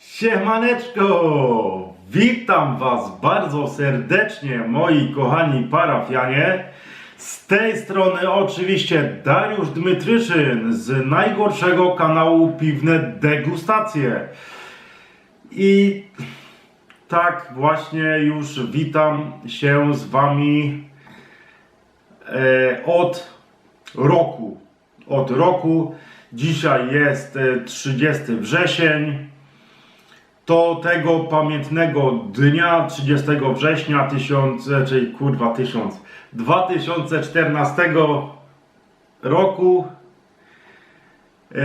Siemaneczko! Witam Was bardzo serdecznie, moi kochani parafianie. Z tej strony oczywiście Dariusz Dmytryszyn z najgorszego kanału Piwne Degustacje. I tak właśnie już witam się z Wami e, od roku. Od roku. Dzisiaj jest e, 30 wrzesień. To tego pamiętnego dnia 30 września 1000, e, czyli kurwa 1000, 2014 roku e,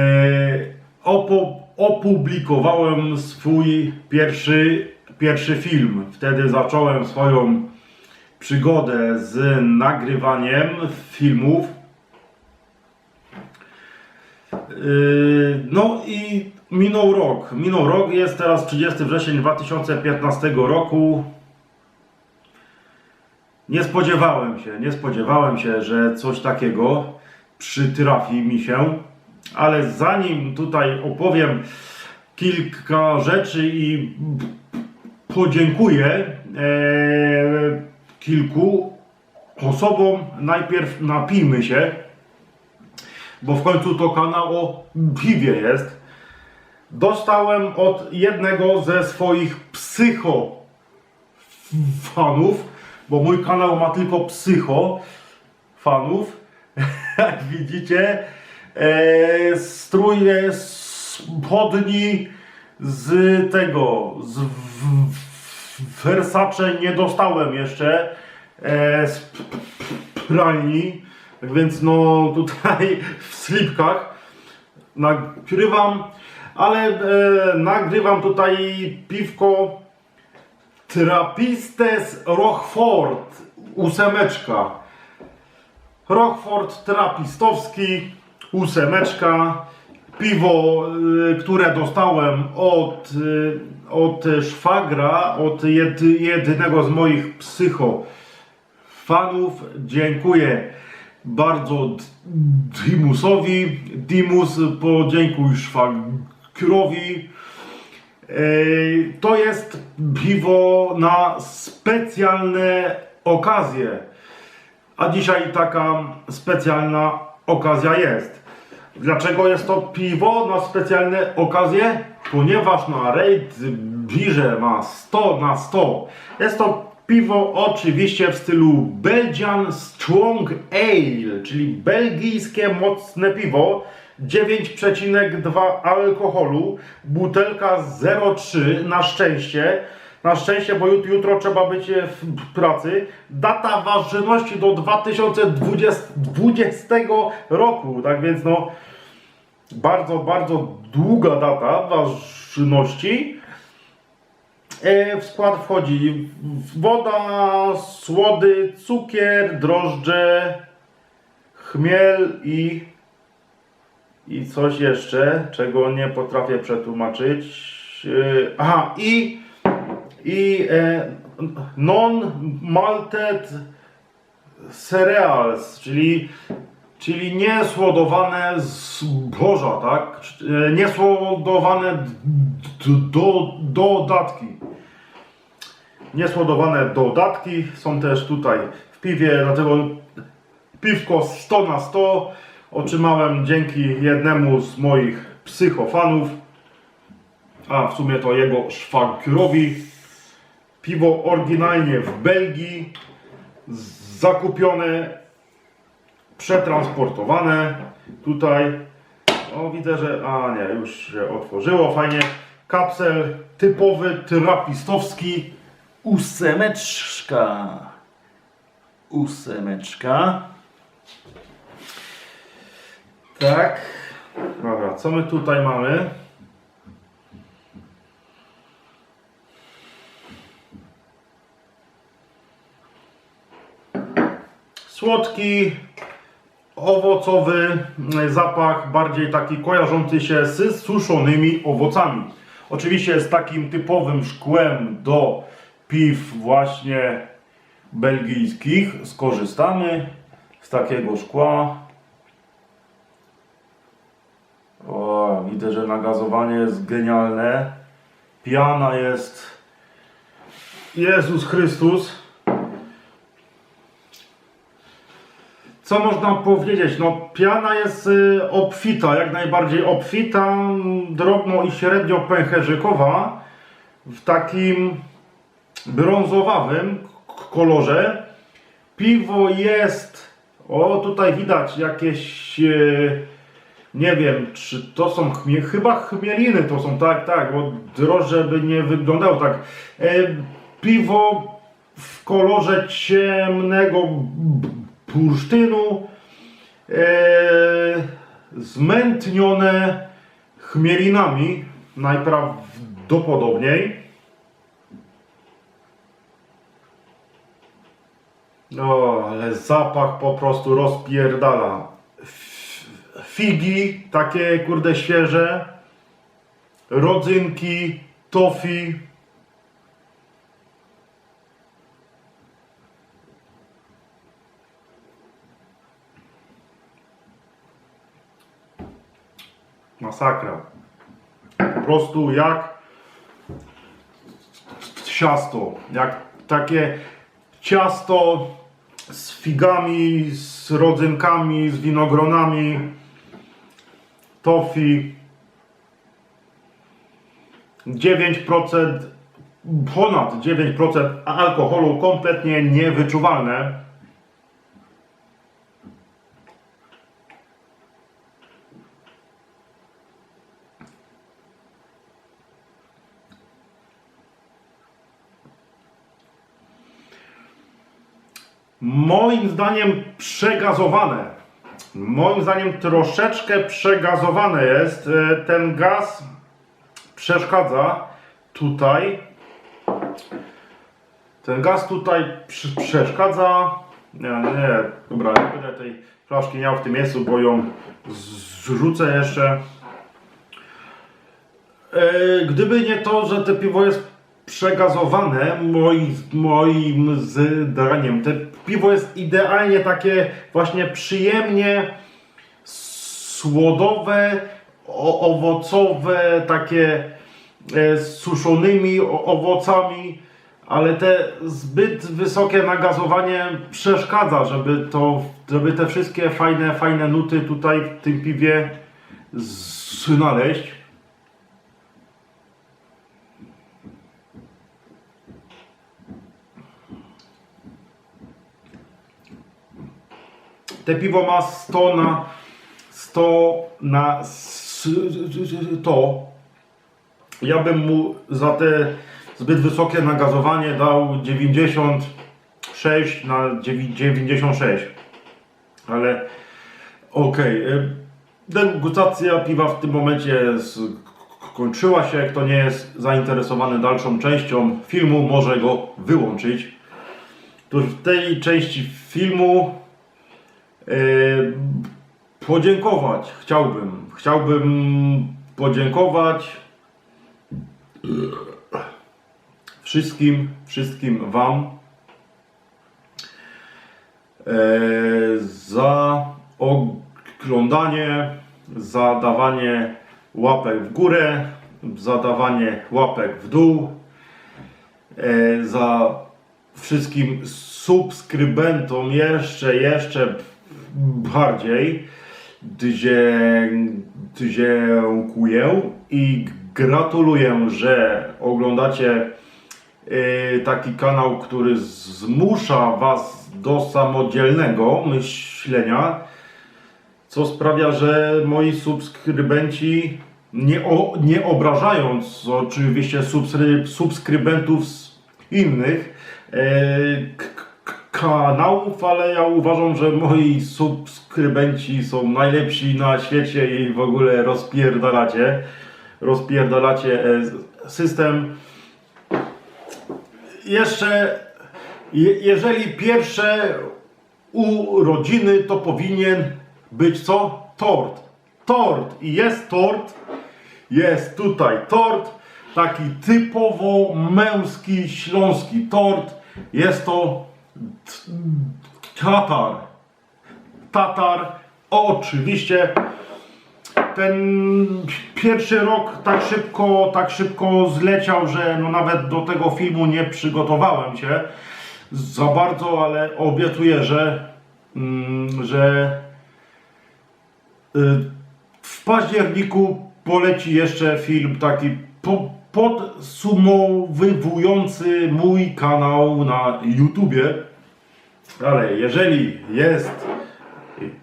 opublikowałem swój pierwszy, pierwszy film. Wtedy zacząłem swoją przygodę z nagrywaniem filmów. Yy, No i minął rok. Minął rok, jest teraz 30 wrzesień 2015 roku. Nie spodziewałem się, nie spodziewałem się, że coś takiego przytrafi mi się, ale zanim tutaj opowiem kilka rzeczy i podziękuję e, kilku osobom, najpierw napijmy się bo w końcu to kanał o piwie jest. Dostałem od jednego ze swoich psycho fanów, bo mój kanał ma tylko psycho fanów. Jak widzicie, e, strój spodni z tego, z Versace nie dostałem jeszcze e, z pralni. Tak więc no tutaj w slipkach nagrywam, ale e, nagrywam tutaj piwko Trapistes Rochford ósemeczka. Rochford Trapistowski ósemeczka. Piwo, y, które dostałem od, y, od szwagra, od jed, jednego z moich psycho fanów. Dziękuję bardzo Dimusowi. Dimus, podziękuj szwagrowi. Ej, To jest piwo na specjalne okazje. A dzisiaj taka specjalna okazja jest. Dlaczego jest to piwo na specjalne okazje? Ponieważ na Raid Beerze ma 100 na 100. Jest to piwo oczywiście w stylu Belgian Strong Ale, czyli belgijskie mocne piwo. 9,2 alkoholu, butelka 0,3 na szczęście. Na szczęście, bo jut- jutro trzeba być w pracy. Data ważności do 2020 roku, tak więc no bardzo, bardzo długa data ważności. E, W skład wchodzi woda, słody, cukier, drożdże, chmiel i, i coś jeszcze, czego nie potrafię przetłumaczyć. E, Aha, i, i e, non-malted cereals, czyli, czyli niesłodowane zboża, tak? Niesłodowane do, dodatki. Niesłodowane dodatki są też tutaj w piwie, dlatego piwko 100 na 100 otrzymałem dzięki jednemu z moich psychofanów, a w sumie to jego szwagrowi. Piwo oryginalnie w Belgii, zakupione, przetransportowane tutaj. O, widzę, że. A nie, już się otworzyło fajnie. Kapsel typowy trapistowski. Ósemeczka. Ósemeczka. Tak. Dobra, co my tutaj mamy? Słodki, owocowy zapach, bardziej taki kojarzący się z suszonymi owocami. Oczywiście z takim typowym szkłem do piw właśnie belgijskich skorzystamy z takiego szkła. O, widzę, że nagazowanie jest genialne. Piana jest. Jezus Chrystus. Co można powiedzieć? No, piana jest y, obfita, jak najbardziej obfita, drobno i średnio pęcherzykowa, w takim brązowawym kolorze. Piwo jest, o tutaj widać jakieś, e, nie wiem, czy to są chmie, chyba chmieliny to są, tak, tak, bo drożdże by nie wyglądało tak. E, piwo w kolorze ciemnego bursztynu, e, zmętnione chmielinami, najprawdopodobniej. O, ale zapach po prostu rozpierdala. Figi, takie kurde świeże, rodzynki, tofi. Masakra. Po prostu jak ciasto, jak takie ciasto z figami, z rodzynkami, z winogronami, tofi. 9%, ponad 9% alkoholu kompletnie niewyczuwalne. Moim zdaniem przegazowane. Moim zdaniem troszeczkę przegazowane jest. E, Ten gaz przeszkadza tutaj. Ten gaz tutaj przeszkadza. Nie, nie, dobra, nie będę tej flaszki miał w tym miejscu, bo ją zrzucę jeszcze. E, Gdyby nie to, że te piwo jest przegazowane, moim, moim zdaniem, te piwo jest idealnie takie właśnie przyjemnie słodowe, owocowe, takie e, z suszonymi owocami, ale te zbyt wysokie nagazowanie przeszkadza, żeby to, żeby te wszystkie fajne, fajne nuty tutaj w tym piwie znaleźć. Te piwo ma 100 na 100 na 100. Ja bym mu za te zbyt wysokie nagazowanie dał 96 na 96. Ale okej. Okay. Degustacja piwa w tym momencie skończyła się. Kto nie jest zainteresowany dalszą częścią filmu, może go wyłączyć. Tuż w tej części filmu podziękować chciałbym. Chciałbym podziękować wszystkim, wszystkim Wam e, za oglądanie, za dawanie łapek w górę, za dawanie łapek w dół, e, za wszystkim subskrybentom jeszcze, jeszcze bardziej dzie- dziękuję i gratuluję, że oglądacie y, taki kanał, który zmusza Was do samodzielnego myślenia, co sprawia, że moi subskrybenci, nie, o, nie obrażając oczywiście subskry, subskrybentów innych e, kanałów, ale ja uważam, że moi subskrybenci są najlepsi na świecie i w ogóle rozpierdalacie, rozpierdalacie e, system. Jeszcze, je, jeżeli pierwsze urodziny, to powinien być co? Tort. Tort. I jest tort. Jest tutaj tort. Taki typowo męski, śląski tort. Jest to tatar. Tatar. Oczywiście ten pierwszy rok tak szybko, tak szybko zleciał, że no nawet do tego filmu nie przygotowałem się za bardzo, ale obiecuję, że, mm, że y, w październiku poleci jeszcze film taki po, podsumowujący mój kanał na YouTubie. Ale jeżeli jest,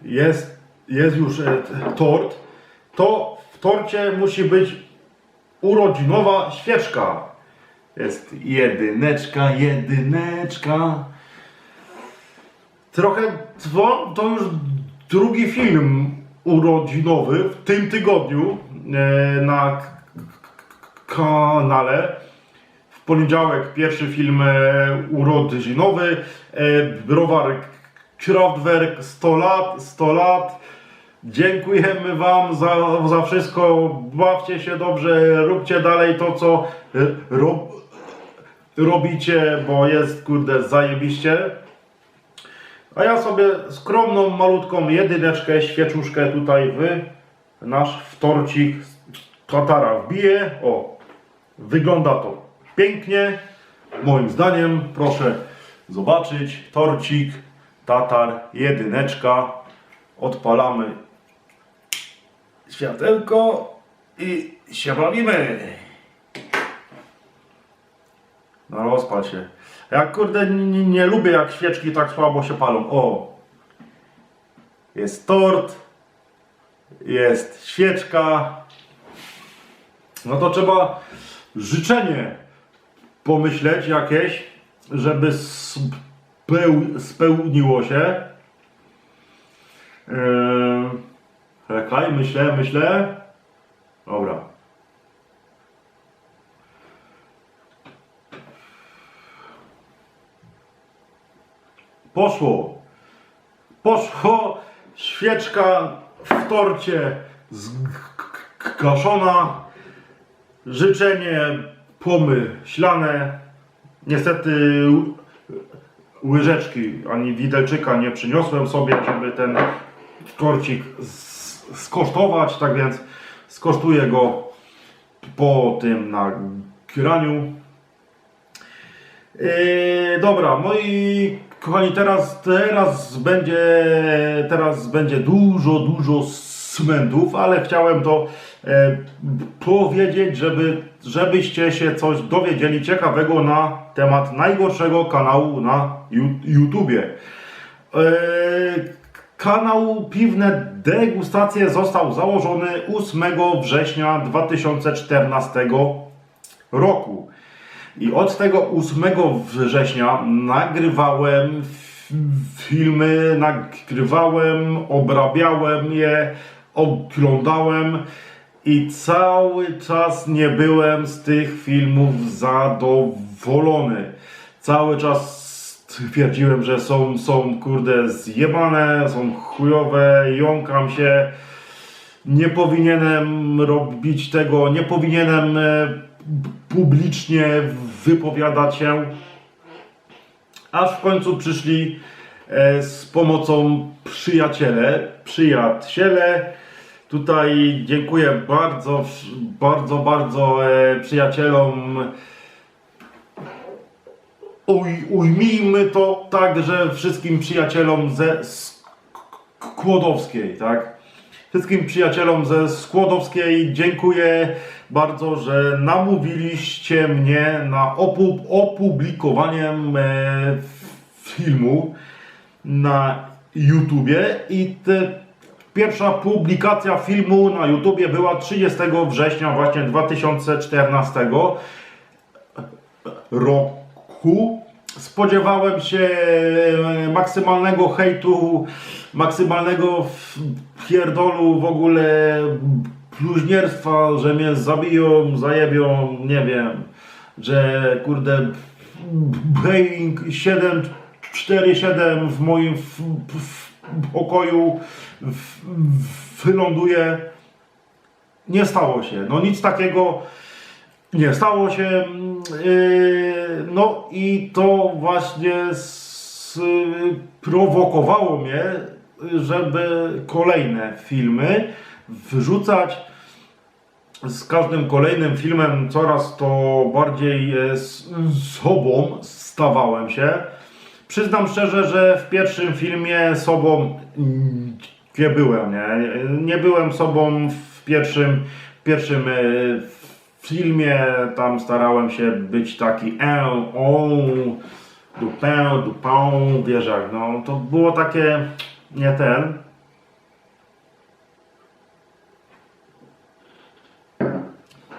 jest, jest już e, tort, to w torcie musi być urodzinowa świeczka. Jest jedyneczka, jedyneczka. Trochę to, to już drugi film urodzinowy w tym tygodniu e, na kanale. W poniedziałek pierwszy film e, urodzinowy. E, browar Kraftwerk 100 lat, 100 lat. Dziękujemy Wam za, za wszystko. Bawcie się dobrze, róbcie dalej to, co e, rob, robicie, bo jest kurde zajebiście. A ja sobie skromną, malutką jedyneczkę, świeczuszkę tutaj w nasz wtorcik Tatara wbiję. O, wygląda to pięknie. Moim zdaniem, proszę zobaczyć, torcik, Tatar, jedyneczka. Odpalamy światełko i się bawimy. No rozpal się. Ja kurde nie, nie lubię jak świeczki tak słabo się palą. O! Jest tort. Jest świeczka. No to trzeba życzenie pomyśleć jakieś, żeby speł, spełniło się. Yy, czekaj, myślę, myślę. Dobra. Poszło. Poszło. Świeczka w torcie zgaszona. Życzenie pomyślane. Niestety łyżeczki ani widelczyka nie przyniosłem sobie, żeby ten torcik s- skosztować. Tak więc skosztuję go po tym nagraniu. Yy, dobra, moi kochani, teraz, teraz będzie teraz będzie dużo, dużo smentów, ale chciałem to powiedzieć, żeby, żebyście się coś dowiedzieli ciekawego na temat najgorszego kanału na YouTubie. E, Kanał Piwne Degustacje został założony 8 września 2014 roku. I od tego 8 września nagrywałem filmy, nagrywałem, obrabiałem je, oglądałem i cały czas nie byłem z tych filmów zadowolony. Cały czas twierdziłem, że są, są kurde zjebane, są chujowe, jąkam się nie powinienem robić tego, nie powinienem e, publicznie wypowiadać się. Aż w końcu przyszli e, z pomocą przyjaciele, przyjaciele. Tutaj dziękuję bardzo, bardzo, bardzo e, przyjacielom. Uj, ujmijmy to tak, że wszystkim przyjacielom ze Skłodowskiej, tak? Wszystkim przyjacielom ze Skłodowskiej dziękuję bardzo, że namówiliście mnie na opu opublikowanie e, filmu na YouTubie i te, pierwsza publikacja filmu na YouTubie była 30 września właśnie 2014 roku. Spodziewałem się e, maksymalnego hejtu, maksymalnego pierdolu w ogóle bluźnierstwa, że mnie zabiją, zajebią, nie wiem, że kurde Boeing 747 w moim w, w pokoju wyląduje. Nie stało się. No nic takiego nie stało się. Yy, no i to właśnie sprowokowało mnie, żeby kolejne filmy wyrzucać. Z każdym kolejnym filmem coraz to bardziej e, z sobą stawałem się. Przyznam szczerze, że w pierwszym filmie sobą mm, nie byłem, nie? Nie byłem sobą w pierwszym, w pierwszym e, filmie, tam starałem się być taki e, o, dupę, dupą, wiesz jak, no to było takie, nie ten.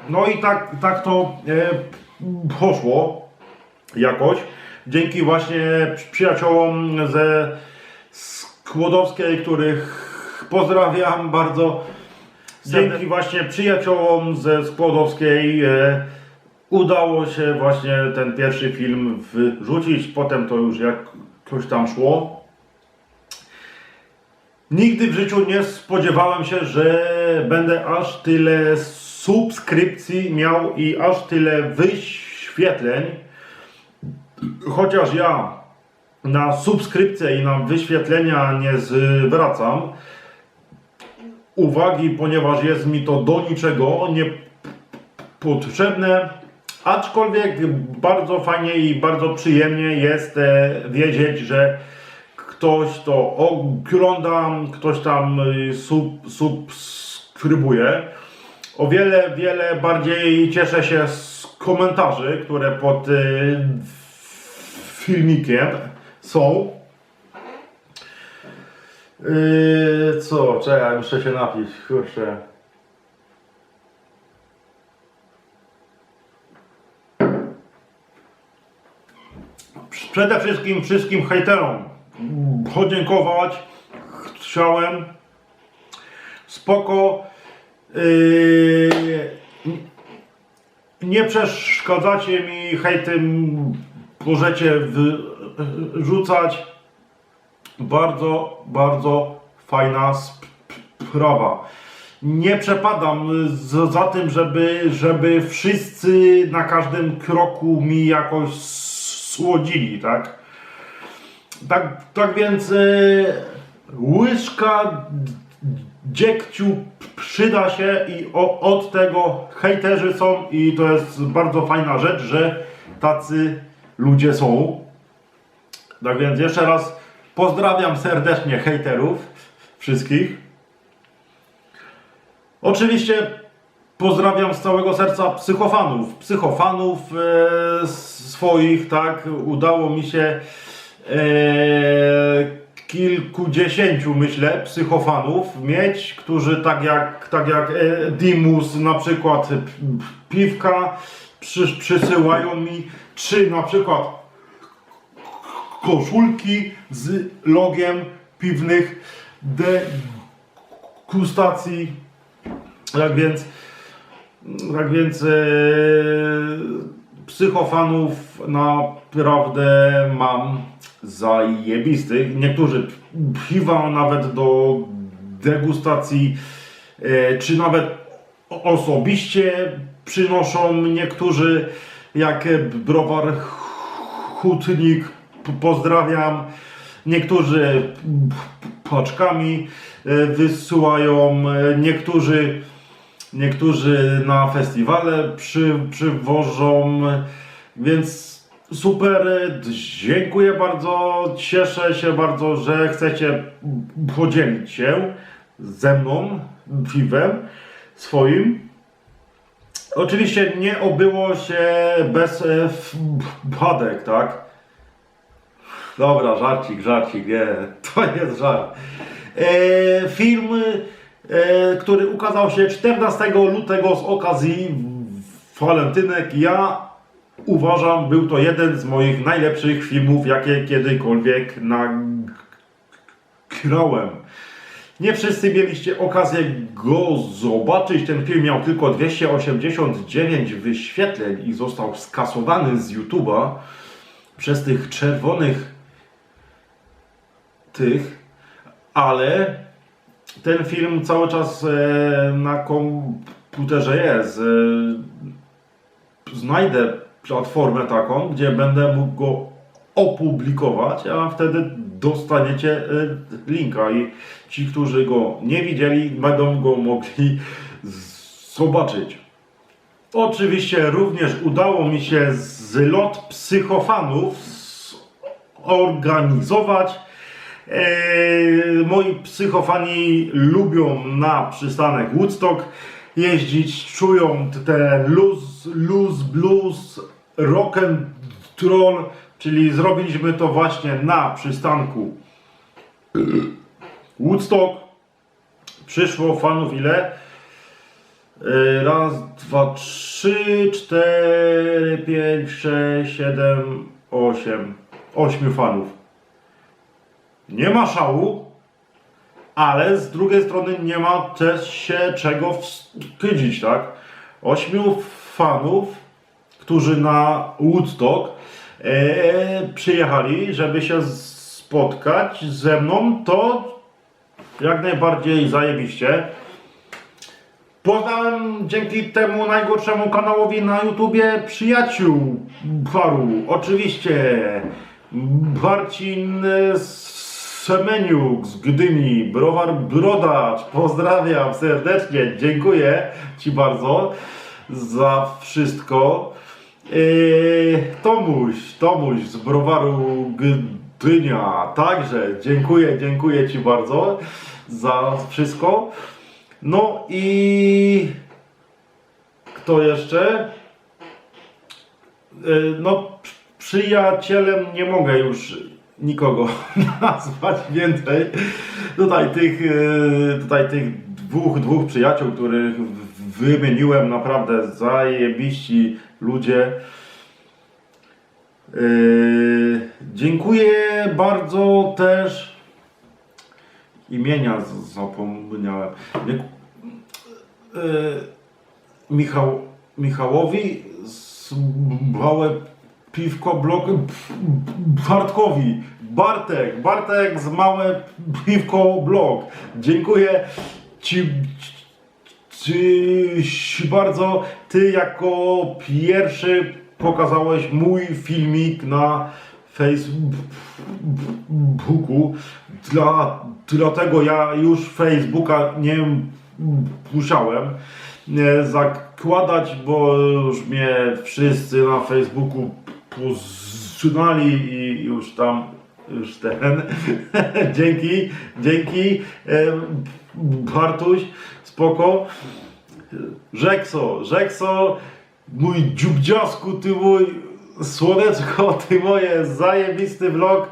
No i tak, tak to e, poszło jakoś. Dzięki właśnie przy- przyjaciołom ze Skłodowskiej, których pozdrawiam bardzo. Dzięki właśnie przyjaciołom ze Skłodowskiej e, udało się właśnie ten pierwszy film wrzucić. Potem to już jakoś tam szło. Nigdy w życiu nie spodziewałem się, że będę aż tyle subskrypcji miał i aż tyle wyświetleń. Chociaż ja na subskrypcje i na wyświetlenia nie zwracam uwagi, ponieważ jest mi to do niczego niepotrzebne. Aczkolwiek bardzo fajnie i bardzo przyjemnie jest e, wiedzieć, że ktoś to ogląda, ktoś tam y, sub, subskrybuje. O wiele, wiele bardziej cieszę się z komentarzy, które pod y, filmikiem są. Yy, co? Czekaj, muszę się napić. Kurczę. Przede wszystkim wszystkim hejterom podziękować chciałem. Spoko. Yy, nie przeszkadzacie mi, hejtem możecie wrzucać. Bardzo, bardzo fajna sp- sprawa. Nie przepadam z, za tym, żeby, żeby wszyscy na każdym kroku mi jakoś słodzili, tak? Tak, tak więc e, łyżka dziegciu przyda się i od tego hejterzy są i to jest bardzo fajna rzecz, że tacy ludzie są. Tak więc jeszcze raz pozdrawiam serdecznie hejterów wszystkich. Oczywiście pozdrawiam z całego serca psychofanów. Psychofanów e, swoich, tak. Udało mi się e, kilkudziesięciu, myślę, psychofanów mieć, którzy tak jak, tak jak e, Dimus na przykład piwka przy, przysyłają mi, czy na przykład koszulki z logiem piwnych degustacji. Tak więc, tak więc e, psychofanów naprawdę mam zajebistych. Niektórzy piwa nawet do degustacji, e, czy nawet osobiście przynoszą niektórzy, jak browar Hutnik, pozdrawiam. Niektórzy paczkami e, wysyłają, e, niektórzy, niektórzy na festiwale przy, przywożą, więc super, e, dziękuję bardzo, cieszę się bardzo, że chcecie podzielić się ze mną piwem swoim. Oczywiście nie obyło się bez e, wpadek, tak? Dobra, żarcik, żarcik, nie, to jest żart. E, film, e, który ukazał się 14 lutego z okazji walentynek, ja uważam, był to jeden z moich najlepszych filmów, jakie kiedykolwiek nagrałem. Nie wszyscy mieliście okazję go zobaczyć. Ten film miał tylko 289 wyświetleń i został skasowany z YouTube'a przez tych czerwonych tych, ale ten film cały czas e, na komputerze jest. E, znajdę platformę taką, gdzie będę mógł go opublikować, a wtedy dostaniecie e, linka i ci, którzy go nie widzieli, będą go mogli zobaczyć. Oczywiście również udało mi się zlot psychofanów organizować. Eee, moi psychofani lubią na przystanek Woodstock jeździć, czują te luz, luz, blues, rock and roll, czyli zrobiliśmy to właśnie na przystanku Woodstock. Przyszło fanów ile? Eee, Raz, dwa, trzy, cztery, pięć, sześć, siedem, osiem. Ośmiu fanów. Nie ma szału, ale z drugiej strony nie ma też się czego wstydzić, tak? Ośmiu fanów, którzy na Woodstock e, przyjechali, żeby się spotkać ze mną, to jak najbardziej zajebiście. Poznałem dzięki temu najgorszemu kanałowi na YouTubie przyjaciół paru. Oczywiście Marcin Semeniuk z Gdyni, Browar Brodacz, pozdrawiam serdecznie, dziękuję Ci bardzo za wszystko. Yy, Tomuś, Tomuś z Browaru Gdynia, także dziękuję, dziękuję Ci bardzo za wszystko. No i kto jeszcze? Y, No, przy- przyjacielem nie mogę już nikogo nazwać więcej. Tutaj tych, y, tutaj tych dwóch, dwóch przyjaciół, których wymieniłem, naprawdę zajebiści ludzie. Y, Dziękuję bardzo też imienia zapomniałem. E, Michał, Michałowi z małe piwko blok Bartkowi. Bartek, Bartek z małe piwko blok. Dziękuję ci, ci, ci bardzo. Ty jako pierwszy pokazałeś mój filmik na Facebooku. Dla, dlatego ja już Facebooka nie musiałem e, zakładać, bo już mnie wszyscy na Facebooku poznali i już tam już ten. Dzięki, dzięki. Bartuś, spoko. Rzekso, Rzekso mój dziubdziasku, ty mój słoneczko, ty moje zajebisty vlog.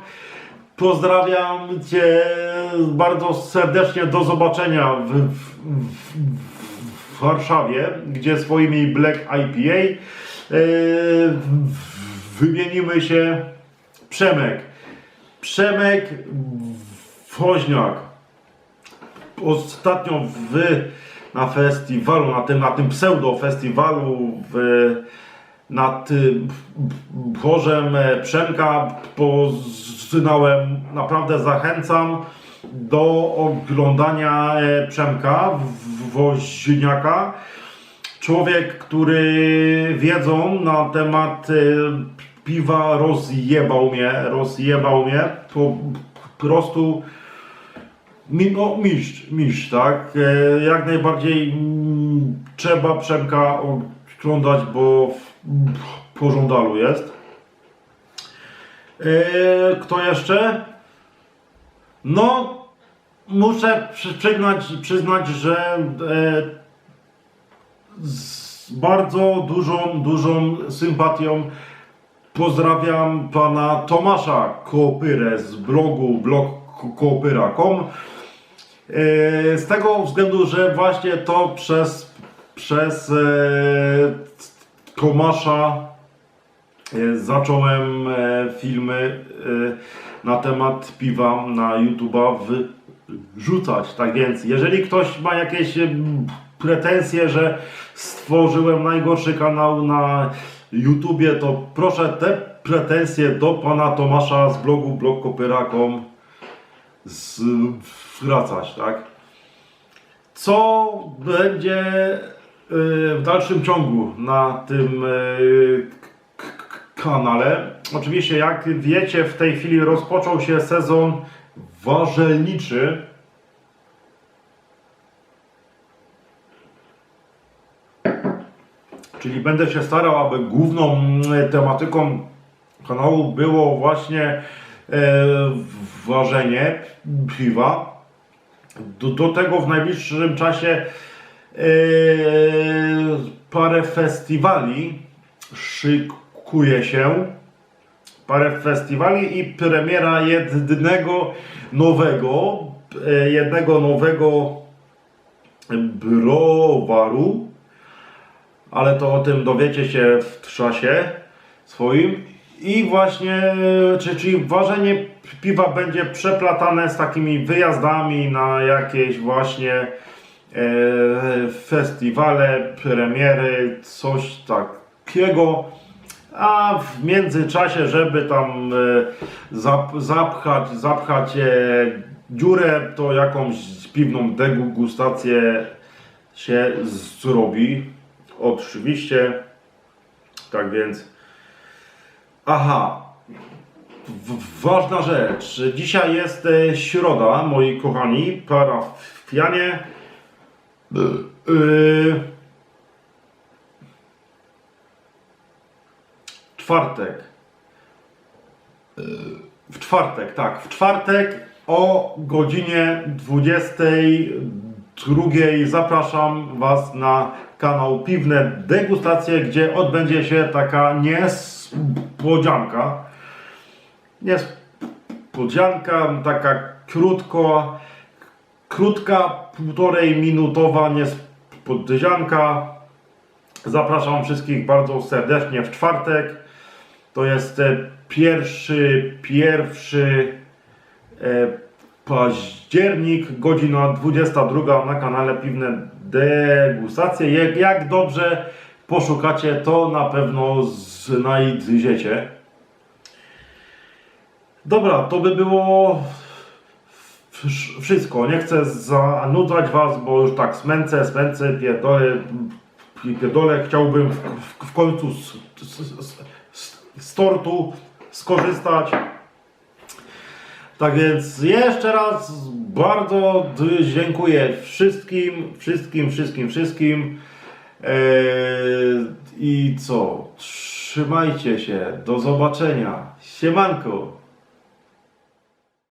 Pozdrawiam Cię bardzo serdecznie. Do zobaczenia w, w, w, w Warszawie, gdzie swoimi Black IPA e, w- wymienimy się. Przemek. Przemek Woźniak. Ostatnio w, na festiwalu, na tym, na tym pseudo festiwalu w, nad Bożem Przemka poznałem, naprawdę zachęcam do oglądania Przemka Woźniaka. Człowiek, który wiedzą na temat e, piwa rozjebał mnie, rozjebał mnie, po prostu no, mistrz, mistrz, tak? E, jak najbardziej mm, trzeba Przemka oglądać, bo pożądalu jest. E, kto jeszcze? No, muszę przy- przyznać, przyznać że e, z bardzo dużą, dużą sympatią pozdrawiam pana Tomasza Kopyrę z blogu blogkoopyra.com E, z tego względu, że właśnie to przez, przez e, Tomasza e, zacząłem filmy na temat piwa na YouTube'a wrzucać. Tak więc, jeżeli ktoś ma jakieś pretensje, że stworzyłem najgorszy kanał na YouTubie, to proszę te pretensje do pana Tomasza z blogu blogkopyra.com zwracać, tak? Co będzie y, w dalszym ciągu na tym y, kanale. Oczywiście, jak wiecie, w tej chwili rozpoczął się sezon warzelniczy. Czyli będę się starał, aby główną mm, tematyką kanału było właśnie e, ważenie piwa. Do, do tego w najbliższym czasie e, parę festiwali szykuje się. Parę festiwali i premiera jednego nowego, e, jednego nowego browaru, ale to o tym dowiecie się w czasie swoim. I właśnie, czy, czyli ważenie piwa będzie przeplatane z takimi wyjazdami na jakieś właśnie e, festiwale, premiery, coś takiego. A w międzyczasie, żeby tam e, zap, zapchać, zapchać e, dziurę, to jakąś piwną degustację się zrobi. Oczywiście. Tak więc. Aha. Ważna rzecz. Dzisiaj jest e, środa, moi kochani, parafianie. Yy, czwartek. Yy, W czwartek, tak. W czwartek o godzinie 22 zapraszam Was na kanał Piwne Degustacje, gdzie odbędzie się taka niespodzianka. Niespodzianka, taka krótko, krótka, półtorej minutowa niespodzianka. Zapraszam wszystkich bardzo serdecznie w czwartek. To jest e, pierwszy, pierwszy e, październik, godzina 22 na kanale Piwne Degustacje. Jak, jak dobrze poszukacie, to na pewno znajdziecie. Dobra, to by było wsz- wszystko. Nie chcę zanudzać Was, bo już tak smęcę, smęcę, pierdolę, pierdolę. Chciałbym w, w, w końcu z, z, z, z tortu skorzystać. Tak więc jeszcze raz bardzo dziękuję wszystkim, wszystkim, wszystkim, wszystkim. Eee, I co? Trzymajcie się. Do zobaczenia. Siemanko.